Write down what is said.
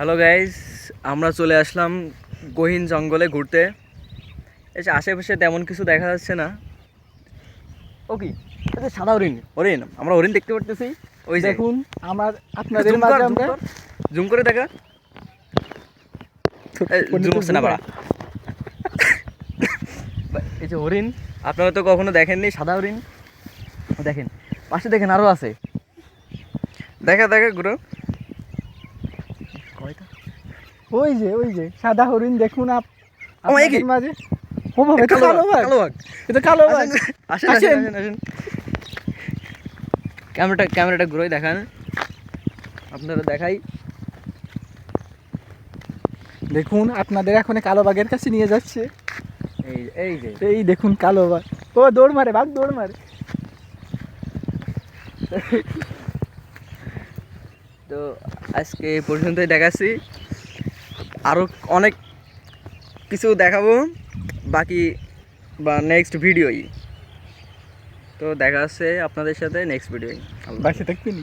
Hello guys আমরা চলে আসলাম গহীন জঙ্গলে ঘুরতে। এই আশেপাশে তেমন কিছু দেখা যাচ্ছে না। ও কি? সাদা হরিণ। হরিণ? আমরা হরিণ দেখতে পারতেছি। ওই দেখুন আমার আপনাদের জুম মাঝে আমরা জুম করে দেখা। জুম হচ্ছে না বাড়া। এই যে হরিণ। আপনারা তো কখনো দেখেননি সাদা হরিণ। দেখেন পাশে দেখেন আরও আছে। দেখা দেখা গুরু ওই যে ওই যে সাদা হরিণ দেখুন আপ মাঝে। ও বাবা এটা কালো বাঘ, কালো বাঘ। এটা কালো বাঘ। আসেন আসেন আসেন। ক্যামেরাটা ক্যামেরাটা ঘুরোই দেখান। আপনারা দেখাই। দেখুন আপনাদের এখন কালো বাঘের কাছে নিয়ে যাচ্ছে। এই এই যে। এই দেখুন কালো বাঘ। ও দৌড় মারে বাঘ দৌড় মারে। তো আজকে এই পর্যন্তই দেখাচ্ছি। আরও অনেক কিছু দেখাবো, বাকি বা নেক্সট ভিডিওই তো দেখা হচ্ছে আপনাদের সাথে নেক্সট ভিডিওই বাসে থাকবেনি